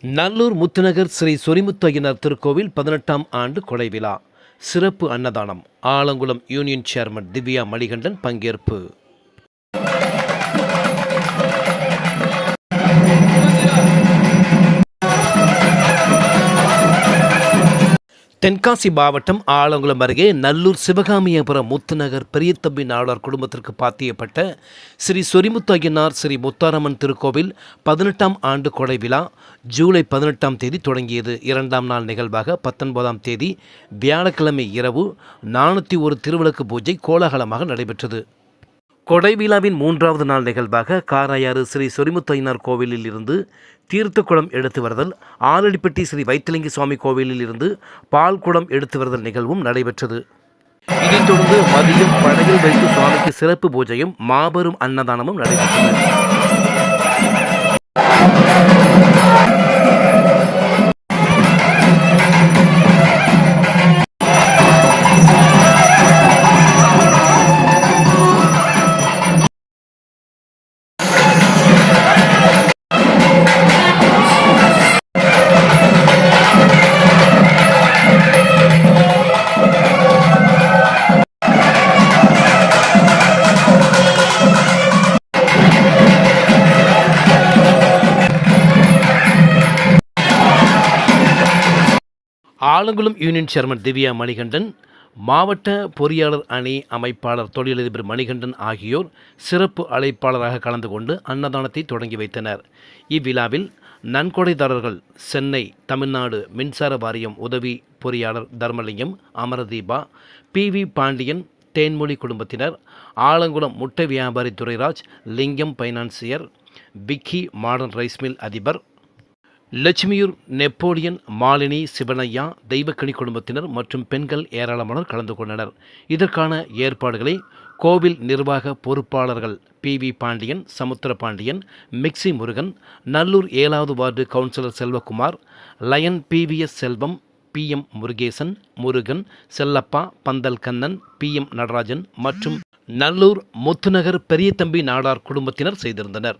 நல்லூர் முத்துநகர் ஸ்ரீ சொரிமுத்தையனர் திருக்கோவில் பதினெட்டாம் ஆண்டு கொலை விழா. சிறப்பு அன்னதானம். ஆலங்குளம் யூனியன் சேர்மன் திவ்யா மணிகண்டன் பங்கேற்பு. தென்காசி மாவட்டம் ஆலங்குளம் அருகே நல்லூர் சிவகாமியபுரம் முத்துநகர் பெரியத்தம்பி நாடார் குடும்பத்திற்கு பாத்தியப்பட்ட ஸ்ரீ சொரிமுத்து ஐயனார் ஸ்ரீ முத்தாரம்மன் திருக்கோவில் பதினெட்டாம் ஆண்டு கொடை விழா ஜூலை பதினெட்டாம் தேதி தொடங்கியது. இரண்டாம் நாள் நிகழ்வாக பத்தொன்பதாம் தேதி வியாழக்கிழமை இரவு நானூற்றி ஒரு திருவிளக்கு பூஜை கோலாகலமாக நடைபெற்றது. கொடை விழாவின் மூன்றாவது நாள் நிகழ்வாக காராயாறு ஸ்ரீ சொரிமுத்தையினார் கோவிலில் இருந்து தீர்த்தக்குளம் எடுத்து வருதல் ஆலடிப்பட்டி ஸ்ரீ வைத்திலிங்க சுவாமி கோவிலில் இருந்து பால் குடம் எடுத்து வருதல் நிகழ்வும் நடைபெற்றது. இதைத் தொடர்ந்து மதியம் படகில் வைத்து சுவாமிக்கு சிறப்பு பூஜையும் மாபெரும் அன்னதானமும் நடைபெற்றது. ஆலங்குளம் யூனியன் சேர்மன் திவ்யா மணிகண்டன் மாவட்ட பொறியாளர் அணி அமைப்பாளர் தொழிலதிபர் மணிகண்டன் ஆகியோர் சிறப்பு அழைப்பாளராக கலந்து கொண்டு அன்னதானத்தை தொடங்கி வைத்தனர். இவ்விழாவில் நன்கொடைதாரர்கள் சென்னை தமிழ்நாடு மின்சார வாரியம் உதவி பொறியாளர் தர்மலிங்கம் அமரதீபா பி வி பாண்டியன் தேன்மொழி குடும்பத்தினர் ஆலங்குளம் முட்டை வியாபாரி Durairaj Lingam financier Vicky modern rice mill அதிபர் லட்சுமியூர் நெப்போலியன் மாலினி சிவனையா தெய்வக்கணி குடும்பத்தினர் மற்றும் பெண்கள் ஏராளமானோர் கலந்து கொண்டனர். இதற்கான ஏற்பாடுகளை கோவில் நிர்வாக பொறுப்பாளர்கள் P. V. Pandian Samuthira Pandian mixie Murugan Nallur ஏழாவது ward councillor Selvakumar lion PVS Selvam P. M. Murugesan Murugan Chellappa pandal Kannan P. M. Natarajan மற்றும் நல்லூர் முத்துநகர் பெரியதம்பி நாடார் குடும்பத்தினர் செய்திருந்தனர்.